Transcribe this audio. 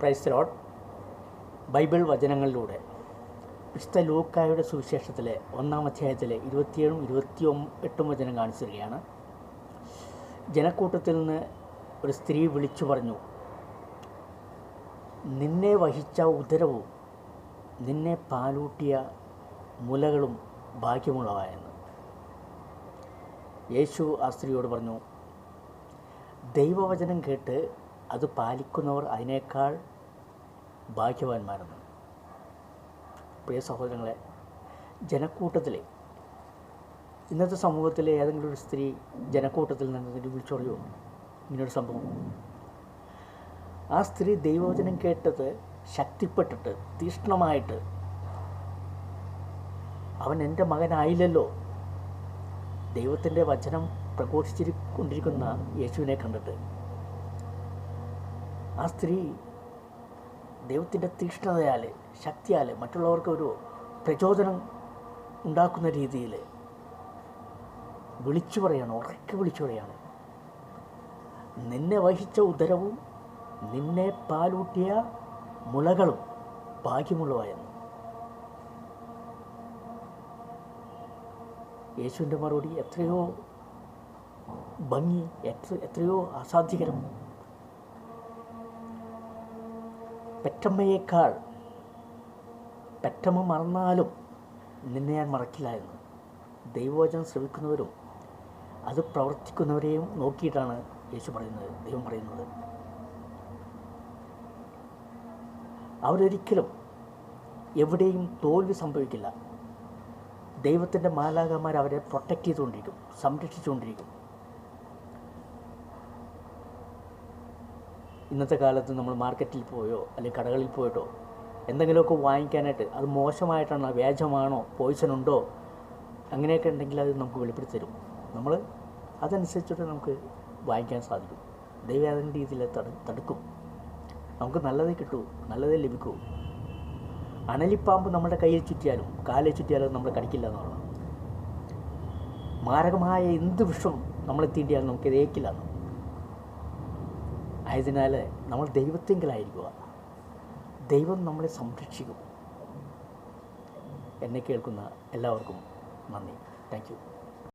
Price load Bible വചനങ്ങളിലൂടെ. വിശുദ്ധ ലൂക്കായുടെ സുവിശേഷത്തിലെ ഒന്നാം അധ്യായത്തിലെ ഇരുപത്തിയേഴും ഇരുപത്തി എട്ടും വചനം കാണിച്ചു തരികയാണ് ജനക്കൂട്ടത്തിൽ നിന്ന് ഒരു സ്ത്രീ വിളിച്ചു പറഞ്ഞു നിന്നെ വഹിച്ച ഉദരവും നിന്നെ പാലൂട്ടിയ മുലകളും ഭാഗ്യമുള്ളവയെന്ന് യേശു ആ സ്ത്രീയോട് പറഞ്ഞു ദൈവവചനം കേട്ട് അത് പാലിക്കുന്നവർ അതിനേക്കാൾ ഭാഗ്യവാന്മാരാണ് പ്രിയ സഹോദരങ്ങളെ ജനക്കൂട്ടത്തിലെ ഇന്നത്തെ സമൂഹത്തിലെ ഏതെങ്കിലും ഒരു സ്ത്രീ ജനക്കൂട്ടത്തിൽ നിന്ന് വിളിച്ചു പറയുമോ ഇങ്ങനൊരു സംഭവം. ആ സ്ത്രീ ദൈവവചനം കേട്ടത് ശക്തിപ്പെട്ടിട്ട് തീഷ്ണമായിട്ട് അവൻ എന്റെ മകനായില്ലല്ലോ. ദൈവത്തിന്റെ വചനം പ്രഘോഷിച്ചിരിക്കൊണ്ടിരിക്കുന്ന യേശുവിനെ കണ്ടിട്ട്. ആ സ്ത്രീ ദൈവത്തിന്റെ തീഷ്ണതയാൽ ശക്തിയാൽ മറ്റുള്ളവർക്ക് ഒരു പ്രചോദനം ഉണ്ടാക്കുന്ന രീതിയിൽ വിളിച്ചു പറയാണ് ഉറക്കെ വിളിച്ചു പറയാണ്. നിന്നെ വഹിച്ച ഉദരവും നിന്നെ പാലൂട്ടിയ മുളകളും ഭാഗ്യമുള്ളവയെന്ന്. യേശുവിന്റെ മറുപടി എത്രയോ ഭംഗി എത്ര എത്രയോ അസാധ്യകരം. പെറ്റമ്മയേക്കാൾ പെറ്റമ്മ മറന്നാലും നിന്നെ ഞാൻ മറക്കില്ല എന്ന് ദൈവവചനം ശ്രമിക്കുന്നവരും അത് പ്രവർത്തിക്കുന്നവരെയും നോക്കിയിട്ടാണ് യേശു പറയുന്നത് ദൈവം പറയുന്നത്. അവരൊരിക്കലും എവിടെയും തോൽവി സംഭവിക്കില്ല. ദൈവത്തിന്റെ മാലാകന്മാർ അവരെ പ്രൊട്ടക്റ്റ് ചെയ്തുകൊണ്ടിരിക്കും സംരക്ഷിച്ചുകൊണ്ടിരിക്കും. ഇന്നത്തെ കാലത്ത് നമ്മൾ മാർക്കറ്റിൽ പോയോ അല്ലെങ്കിൽ കടകളിൽ പോയിട്ടോ എന്തെങ്കിലുമൊക്കെ വാങ്ങിക്കാനായിട്ട് അത് മോശമായിട്ടാണോ വ്യാജമാണോ പോയിസൺ ഉണ്ടോ അങ്ങനെയൊക്കെ ഉണ്ടെങ്കിൽ അത് നമുക്ക് വെളിപ്പെടുത്തി തരും. നമ്മൾ അതനുസരിച്ചിട്ട് നമുക്ക് വാങ്ങിക്കാൻ സാധിക്കും. ദൈവം അതിന്റെ രീതിയിൽ തടു തടുക്കും. നമുക്ക് നല്ലതേ കിട്ടൂ നല്ലതേ ലഭിക്കൂ. അണലിപ്പാമ്പ് നമ്മുടെ കയ്യിൽ ചുറ്റിയാലും കാലിൽ ചുറ്റിയാലും നമ്മൾ കടിക്കില്ല എന്നുള്ളതാണ്. മാരകമായ എന്ത് വിഷവും നമ്മളെ തീണ്ടിയാലും നമുക്ക് ഏക്കില്ല എന്ന് ആയതിനാൽ നമ്മൾ ദൈവത്തെങ്കിലായിരിക്കുക. ദൈവം നമ്മളെ സംരക്ഷിക്കും. എന്നെ കേൾക്കുന്ന എല്ലാവർക്കും നന്ദി. താങ്ക്